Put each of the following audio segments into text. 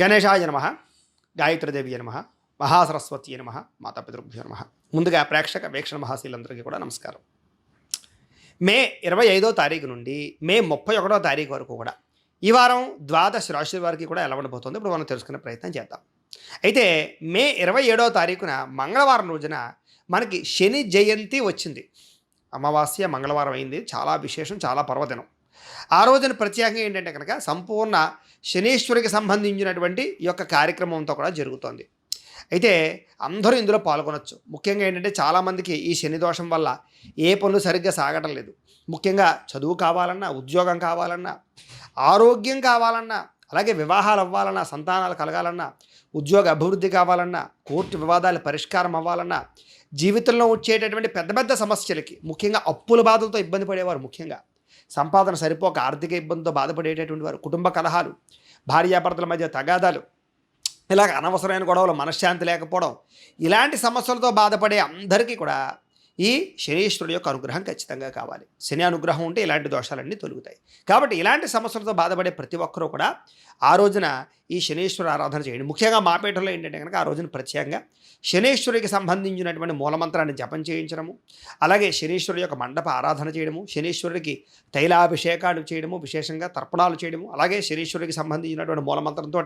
గణేశాయ నమ గాయత్రీదేవి నమ మహాసరస్వతి నమ మాతాపితృభ్యో నమ. ముందుగా ప్రేక్షక వీక్షణ మహాశీలందరికీ కూడా నమస్కారం. మే ఇరవై ఐదో తారీఖు నుండి మే ముప్పై ఒకటో తారీఖు వరకు కూడా ఈ వారం ద్వాదశ రాశుల వారికి కూడా ఎలా ఉండబోతుందో ఇప్పుడు మనం తెలుసుకునే ప్రయత్నం చేద్దాం. అయితే మే ఇరవై ఏడో తారీఖున మంగళవారం రోజున మనకి శని జయంతి వచ్చింది. అమావాస్య మంగళవారం అయింది. చాలా విశేషం చాలా పర్వదినం. ఆ రోజున ప్రత్యేకంగా ఏంటంటే కనుక సంపూర్ణ శనీశ్వరికి సంబంధించినటువంటి ఈ యొక్క కార్యక్రమంతో కూడా జరుగుతోంది. అయితే అందరూ ఇందులో పాల్గొనొచ్చు. ముఖ్యంగా ఏంటంటే చాలామందికి ఈ శని దోషం వల్ల ఏ పనులు సరిగ్గా సాగడం లేదు. ముఖ్యంగా చదువు కావాలన్నా ఉద్యోగం కావాలన్నా ఆరోగ్యం కావాలన్నా అలాగే వివాహాలు అవ్వాలన్నా సంతానాలు కలగాలన్నా ఉద్యోగ అభివృద్ధి కావాలన్నా కోర్టు వివాదాలు పరిష్కారం అవ్వాలన్నా జీవితంలో వచ్చేటటువంటి పెద్ద పెద్ద సమస్యలకి ముఖ్యంగా అప్పుల బాధలతో ఇబ్బంది పడేవారు ముఖ్యంగా. సంపాదన సరిపోక ఆర్థిక ఇబ్బందితో బాధపడేటటువంటి వారు కుటుంబ కలహాలు భార్యాభర్తల మధ్య తగాదాలు ఇలాగ అనవసరమైన గొడవలు మనశ్శాంతి లేకపోవడం ఇలాంటి సమస్యలతో బాధపడే అందరికీ కూడా ఈ శనీశ్వరుడు యొక్క అనుగ్రహం ఖచ్చితంగా కావాలి. శని అనుగ్రహం ఉంటే ఇలాంటి దోషాలన్నీ తొలుగుతాయి. కాబట్టి ఇలాంటి సమస్యలతో బాధపడే ప్రతి ఒక్కరూ కూడా ఆ రోజున ఈ శనీశ్వర ఆరాధన చేయండి. ముఖ్యంగా మాపేటలో ఏంటంటే కనుక ఆ రోజున ప్రత్యేకంగా శనీశ్వరుడికి సంబంధించినటువంటి మూలమంత్రాన్ని జపం చేయించడము అలాగే శనీశ్వరుడు యొక్క మండప ఆరాధన చేయడము శనీశ్వరుడికి తైలాభిషేకాలు చేయడము విశేషంగా తర్పణాలు చేయడము అలాగే శనీశ్వరుడికి సంబంధించినటువంటి మూలమంత్రంతో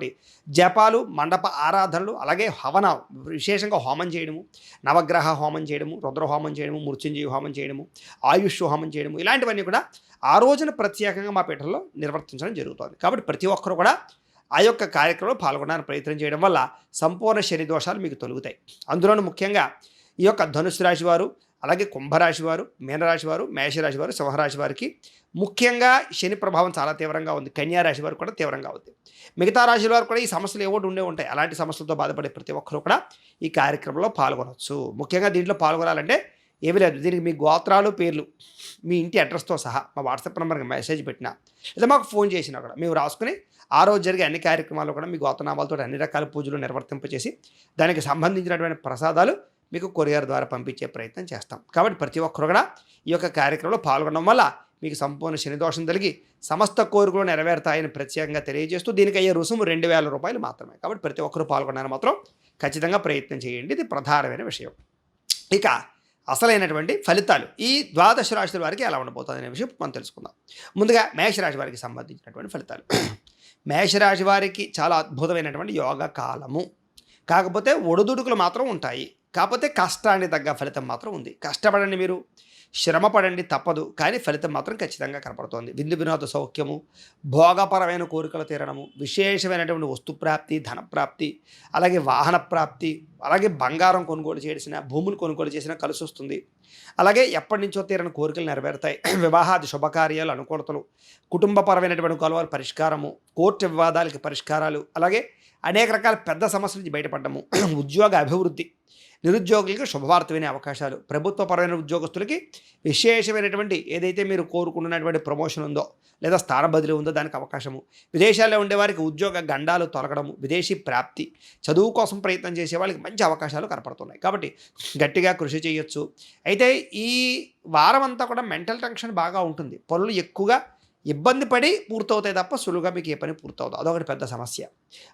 జపాలు మండప ఆరాధనలు అలాగే హవన విశేషంగా హోమం చేయడము నవగ్రహ హోమం చేయడము రుద్ర హోమం చేయడము మృత్యుంజయ హోమం చేయడము ఆయుష్ హోమం చేయడము ఇలాంటివన్నీ కూడా ఆ రోజున ప్రత్యేకంగా మా పీఠంలో నిర్వర్తించడం జరుగుతుంది. కాబట్టి ప్రతి ఒక్కరు కూడా ఆ యొక్క కార్యక్రమంలో పాల్గొనడానికి ప్రయత్నం చేయడం వల్ల సంపూర్ణ శని దోషాలు మీకు తొలుగుతాయి. అందులోనూ ముఖ్యంగా ఈ యొక్క ధనుసు రాశి వారు అలాగే కుంభరాశి వారు మీనరాశి వారు మేషరాశి వారు సింహరాశి వారికి ముఖ్యంగా శని ప్రభావం చాలా తీవ్రంగా ఉంది. కన్యా రాశి వారు కూడా తీవ్రంగా ఉంది. మిగతా రాశుల వారు కూడా ఈ సమస్యలు ఏవోటి ఉండే ఉంటాయి. అలాంటి సమస్యలతో బాధపడే ప్రతి ఒక్కరు కూడా ఈ కార్యక్రమంలో పాల్గొనవచ్చు ముఖ్యంగా దీంట్లో పాల్గొనాలంటే ఏమీ లేదు. దీనికి మీ గోత్రాలు పేర్లు మీ ఇంటి అడ్రస్తో సహా మా వాట్సాప్ నెంబర్కి మెసేజ్ పెట్టినా లేదా మాకు ఫోన్ చేసినా కూడా మేము రాసుకుని ఆ రోజు జరిగే అన్ని కార్యక్రమాలు కూడా మీ గోతనామాలతో అన్ని రకాల పూజలు నిర్వర్తింపచేసి దానికి సంబంధించినటువంటి ప్రసాదాలు మీకు కొరియర్ ద్వారా పంపించే ప్రయత్నం చేస్తాం. కాబట్టి ప్రతి ఒక్కరు కూడా ఈ యొక్క కార్యక్రమంలో పాల్గొనడం వల్ల మీకు సంపూర్ణ శనిదోషం కలిగి సమస్త కోరికలు నెరవేరుతాయని ప్రత్యేకంగా తెలియజేస్తూ దీనికి అయ్యే రుసుము రెండు వేల రూపాయలు మాత్రమే. కాబట్టి ప్రతి ఒక్కరు పాల్గొనడానికి మాత్రం ఖచ్చితంగా ప్రయత్నం చేయండి. ఇది ప్రధానమైన విషయం. ఇక అసలైనటువంటి ఫలితాలు ఈ ద్వాదశ రాశుల వారికి ఎలా ఉండబోతుంది అనే విషయం మనం తెలుసుకుందాం. ముందుగా మేషరాశి వారికి సంబంధించినటువంటి ఫలితాలు. మేషరాశి వారికి చాలా అద్భుతమైనటువంటి యోగ కాలము. కాకపోతే ఒడిదుడుకులు మాత్రం ఉంటాయి. కాకపోతే కష్టానికి తగ్గ ఫలితం మాత్రం ఉంది. కష్టపడండి మీరు. శ్రమ పడండి తప్పదు. కానీ ఫలితం మాత్రం ఖచ్చితంగా కనపడుతోంది. విందు వినోద సౌఖ్యము భోగపరమైన కోరికలు తీరడము విశేషమైనటువంటి వస్తుప్రాప్తి ధనప్రాప్తి ధన ప్రాప్తి అలాగే వాహన ప్రాప్తి అలాగే బంగారం కొనుగోలు చేసిన భూములు కొనుగోలు చేసినా కలిసి వస్తుంది. అలాగే ఎప్పటి నుంచో తీరని కోరికలు నెరవేరుతాయి. వివాహాది శుభకార్యాలు అనుకూలతలు కుటుంబపరమైనటువంటి గొడవల పరిష్కారము కోర్టు వివాదాలకి పరిష్కారాలు అలాగే అనేక రకాల పెద్ద సమస్యల నుంచి బయటపడ్డము. ఉద్యోగ అభివృద్ధి నిరుద్యోగులకి శుభవార్త వినే అవకాశాలు ప్రభుత్వపరమైన ఉద్యోగస్తులకి విశేషమైనటువంటి ఏదైతే మీరు కోరుకుంటున్నటువంటి ప్రమోషన్ ఉందో లేదా స్థాన బదిలీ ఉందో దానికి అవకాశము. విదేశాల్లో ఉండేవారికి ఉద్యోగ గండాలు తొలగడము విదేశీ ప్రాప్తి చదువు కోసం ప్రయత్నం చేసే వాళ్ళకి మంచి అవకాశాలు కనపడుతున్నాయి. కాబట్టి గట్టిగా కృషి చేయొచ్చు. అయితే ఈ వారం అంతా కూడా మెంటల్ టెన్షన్ బాగా ఉంటుంది. పనులు ఎక్కువగా ఇబ్బంది పడి పూర్తవుతాయి తప్ప సులువుగా మీకు ఏ పని పూర్తవుతుంది అదొకటి పెద్ద సమస్య.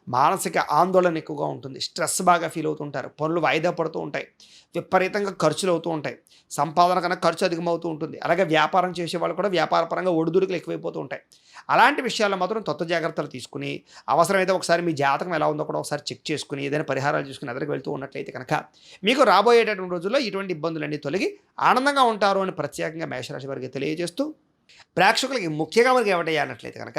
మానసిక ఆందోళన ఎక్కువగా ఉంటుంది. స్ట్రెస్ బాగా ఫీల్ అవుతుంటారు. పనులు వాయిదా పడుతూ ఉంటాయి. విపరీతంగా ఖర్చులు అవుతూ ఉంటాయి. సంపాదన కన్నా ఖర్చు అధికమవుతూ ఉంటుంది. అలాగే వ్యాపారం చేసే వాళ్ళు కూడా వ్యాపారపరంగా ఒడిదుడుకులు ఎక్కువైపోతూ ఉంటాయి. అలాంటి విషయాల్లో మాత్రం కొత్త జాగ్రత్తలు తీసుకుని అవసరమైతే ఒకసారి మీ జాతకం ఎలా ఉందో కూడా ఒకసారి చెక్ చేసుకుని ఏదైనా పరిహారాలు చూసుకుని ఎదరికి వెళ్తూ ఉన్నట్లయితే కనుక మీకు రాబోయేటటువంటి రోజుల్లో ఇటువంటి ఇబ్బందులన్నీ తొలగి ఆనందంగా ఉంటారు అని ప్రత్యేకంగా మేషరాశి వారికి తెలియజేస్తూ ప్రేక్షకులకి ముఖ్యంగా మనకి ఏమిటయ్యా అన్నట్లయితే కనుక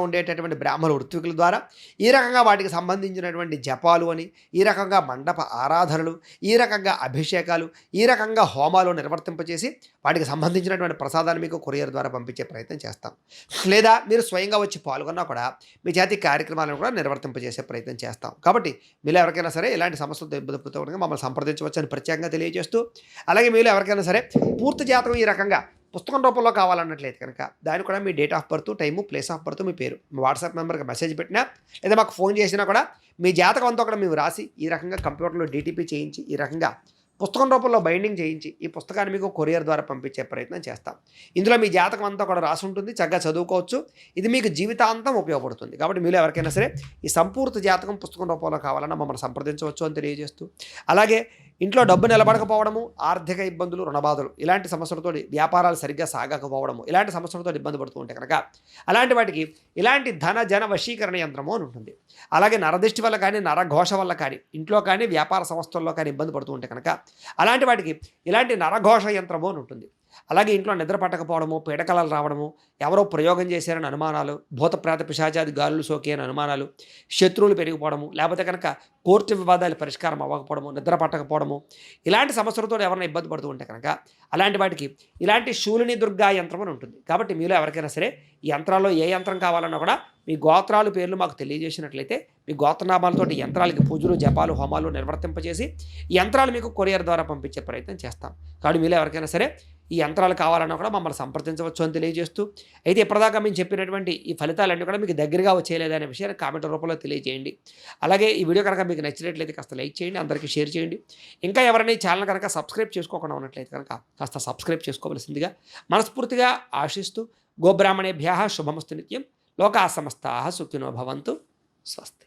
ఇంట్లో ఉండేటటువంటి బ్రాహ్మణ ఋత్వికుల ద్వారా ఈ రకంగా వాటికి సంబంధించినటువంటి జపాలు అని ఈ రకంగా మండప ఆరాధనలు ఈ రకంగా అభిషేకాలు ఈ రకంగా హోమాలు నిర్వర్తింపచేసి వాటికి సంబంధించినటువంటి ప్రసాదాన్ని మీకు కొరియర్ ద్వారా పంపించే ప్రయత్నం చేస్తాం. లేదా మీరు స్వయంగా వచ్చి పాల్గొన్నా కూడా మీ జాతి కార్యక్రమాలను కూడా నిర్వర్తింపజేసే ప్రయత్నం చేస్తాం. కాబట్టి మీరు ఎవరికైనా సరే ఇలాంటి సమస్యలతో ఇబ్బంది మమ్మల్ని సంప్రదించవచ్చు అని ప్రత్యేకంగా తెలియజేస్తూ అలాగే మీరు ఎవరికైనా సరే పూర్తి జాతకం ఈ రకంగా పుస్తకం రూపంలో కావాలన్నట్లయితే కనుక దాని కూడా మీ date of birth time place of birth మీ పేరు మీ వాట్సాప్ నెంబర్కి మెసేజ్ పెట్టినా లేదా మాకు ఫోన్ చేసినా కూడా మీ జాతకం అంతా కూడా మేము రాసి ఈ రకంగా కంప్యూటర్లో డీటీపీ చేయించి ఈ రకంగా పుస్తకం రూపంలో బైండింగ్ చేయించి ఈ పుస్తకాన్ని మీకు కొరియర్ ద్వారా పంపించే ప్రయత్నం చేస్తాం. ఇందులో మీ జాతకం అంతా కూడా రాసి ఉంటుంది చక్కగా చదువుకోవచ్చు. ఇది మీకు జీవితాంతం ఉపయోగపడుతుంది. కాబట్టి మీరు ఎవరికైనా సరే ఈ సంపూర్తి జాతకం పుస్తకం రూపంలో కావాలన్నా మమ్మల్ని సంప్రదించవచ్చు అని తెలియజేస్తూ. అలాగే ఇంట్లో డబ్బు నిలబడకపోవడము ఆర్థిక ఇబ్బందులు రుణబాధలు ఇలాంటి సమస్యలతో వ్యాపారాలు సరిగ్గా సాగకపోవడము ఇలాంటి సమస్యలతో ఇబ్బంది పడుతూ ఉంటే కనుక అలాంటి వాటికి ఇలాంటి ధన జన వశీకరణ యంత్రము అని ఉంటుంది. అలాగే నరదృష్టి వల్ల కానీ నరఘోష వల్ల కానీ ఇంట్లో కానీ వ్యాపార సంస్థల్లో కానీ ఇబ్బంది పడుతూ ఉంటే కనుక అలాంటి వాటికి ఇలాంటి నరఘోష యంత్రము అని ఉంటుంది. అలాగే ఇంట్లో నిద్ర పట్టకపోవడము పీడకలలు రావడము ఎవరో ప్రయోగం చేశారని అనుమానాలు భూతప్రాత పిశాచాది గాలులు సోకే అని అనుమానాలు శత్రువులు పెరిగిపోవడము లేకపోతే కనుక కోర్టు వివాదాలు పరిష్కారం అవ్వకపోవడము నిద్ర పట్టకపోవడము ఇలాంటి సమస్యలతో ఎవరైనా ఇబ్బంది పడుతూ ఉంటే కనుక అలాంటి వాటికి ఇలాంటి శూలిని దుర్గా యంత్రం అని ఉంటుంది. కాబట్టి మీలో ఎవరికైనా సరే ఈ యంత్రాల్లో ఏ యంత్రం కావాలన్నా కూడా మీ గోత్రాలు పేర్లు మాకు తెలియజేసినట్లయితే మీ గోత్రనామాలతో యంత్రాలకి పూజలు జపాలు హోమాలు నిర్వర్తింపజేసి యంత్రాలు మీకు కొరియర్ ద్వారా పంపించే ప్రయత్నం చేస్తాం. కాబట్టి మీలో ఎవరికైనా సరే ఈ యంత్రాలు కావాలన్నా కూడా మమ్మల్ని సంప్రదించవచ్చు అని తెలియజేస్తూ అయితే ఇప్పటిదాకా మేము చెప్పినటువంటి ఈ ఫలితాలన్నీ కూడా మీకు దగ్గరగా వచ్చేయలేదనే విషయాన్ని కామెంట్ రూపంలో తెలియజేయండి. అలాగే ఈ వీడియో కనుక మీకు నచ్చినట్లయితే కాస్త లైక్ చేయండి అందరికీ షేర్ చేయండి. ఇంకా ఎవరైనా ఈ ఛానల్ కనుక సబ్స్క్రైబ్ చేసుకోకుండా ఉన్నట్లయితే కనుక కాస్త సబ్స్క్రైబ్ చేసుకోవలసిందిగా మనస్ఫూర్తిగా ఆశిస్తూ గోబ్రాహ్మణేభ్య శుభమస్తు నిత్యం లోకా సమస్తా సుఖినో భవంతు స్వస్తి.